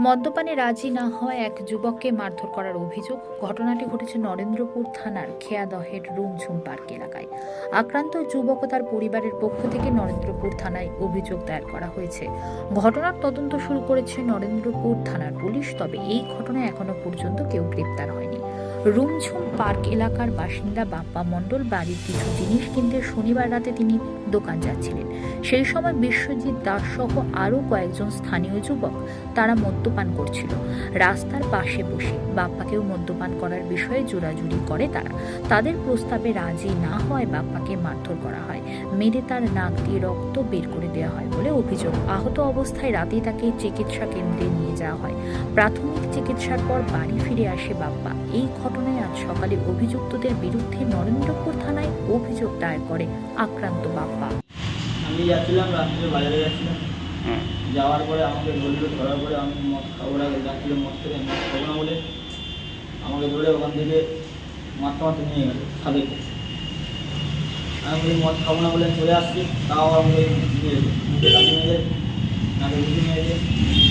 মদ্যপানে রাজি না হয় এক যুবককে মারধর করার অভিযোগ। ঘটনাটি ঘটেছে নরেন্দ্রপুর থানার খেয়াদহের রুমঝুম পার্ক এলাকায়। আক্রান্ত যুবক তার পরিবারের পক্ষ থেকে নরেন্দ্রপুর থানায় অভিযোগ দায়ের করা হয়েছে। ঘটনার তদন্ত শুরু করেছে নরেন্দ্রপুর থানার পুলিশ, তবে এই ঘটনায় এখনও পর্যন্ত কেউ গ্রেপ্তার হয়নি। রুমঝুম পার্ক এলাকার বাসিন্দা বাপ্পা মণ্ডল বাড়ির কিছু জিনিস কিনতে শনিবার রাতে তিনি দোকান যাচ্ছিলেন। সেই সময় বিশ্বজিৎ দাস সহ আরও কয়েকজন স্থানীয় যুবক তারা মদ্যপান করছিল। রাস্তার পাশে বসে বাপ্পাকেও মদ্যপান করার বিষয়ে জোরাজুরি করে তারা। তাদের প্রস্তাবে রাজি না হয় বাপ্পাকে মারধর করা হয়। মেরে তার নাক দিয়ে রক্ত বের করে দেওয়া হয় বলে অভিযোগ। আহত অবস্থায় রাতেই তাকে চিকিৎসা কেন্দ্রে নিয়ে যাওয়া হয়। প্রাথমিক চিকিৎসার পর বাড়ি ফিরে আসে বাপ্পা। এই ঘটনায় আজ সকালে অভিযুক্তদের বিরুদ্ধে নরেন্দ্রপুর থানায় অভিযোগ দায়ের করে আক্রান্ত বাপ্পা। আমি যাচ্ছিলাম রাত্রে বাজারে যাচ্ছিলাম। যাওয়ার পরে আমাকে ধরলো ধরার পরে আমি মদ খাব না যাচ্ছিলাম মদ থেকে মদ খাব না বলে আমাকে ধরে ওখান থেকে মারতে মারতে নিয়ে গেল সাদেকে আমি বলি মদ খাব না বলে চলে আসছি। তাও আমাকে নিয়ে মুখে মেরে নাকে মেরেছে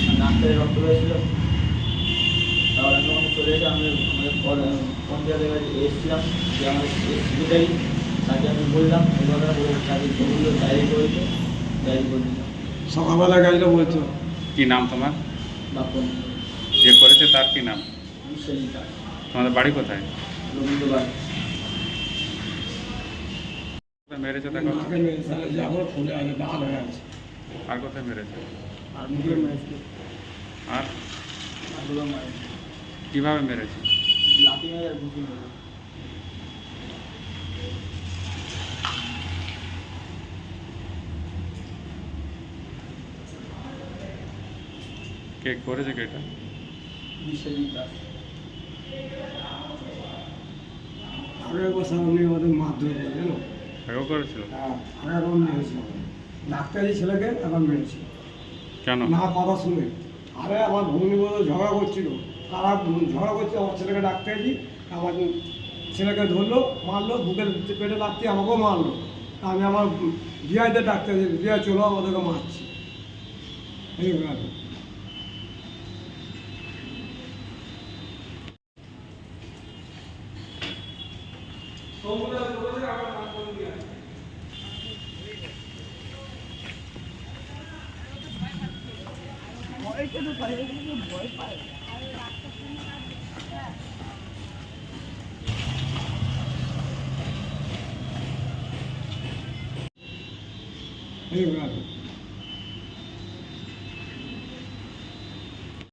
আর রক্ত হয়েছিল তাও এসে আমি আমাদের কাছে এসেছিলাম যে আমাদের সেক্রেটারি তাকে আমি বললাম বলে তাকে বলল ডায়েরি করেছে ডায়েরি করে দিলাম। সকালবেলা গাড়িটা বলতো কি নাম তোমার? বাপন। যে করেছে তার কি নাম? বিশ্বজিৎ তোমাদের বাড়ি কোথায়? রবীন্দ্রবার কোথায় মেরেছে আর কোথায় মেরেছে? আর মুখে মেরেছে। আর? আর কীভাবে মেরেছে? কে করেছে কে এটা? বিশ্বজিৎ দাস আগের বছর উনি আমাদের মারধর করে জানো? আগেও করেছিল? হ্যাঁ মেরেছিল। ডাক্তারি ছেলেকে আবার মেরেছিল। কেন? না কথা শুনে। আরে আমার ভগ্নি বলে ঝগড়া করছিল। কারা ঝগড়া করছে, আমার ছেলেকে ডাক্তার দিই আমার ছেলেকে ধরলো, মারলো, বুকের পেটে লাগতে আমাকেও মারলো। আমি আমার জিয়াইতে ডাক্তার দিই জিয়া চলো, আমাদেরকে মারছি। এই ব্যাপার। এই ব্যাপার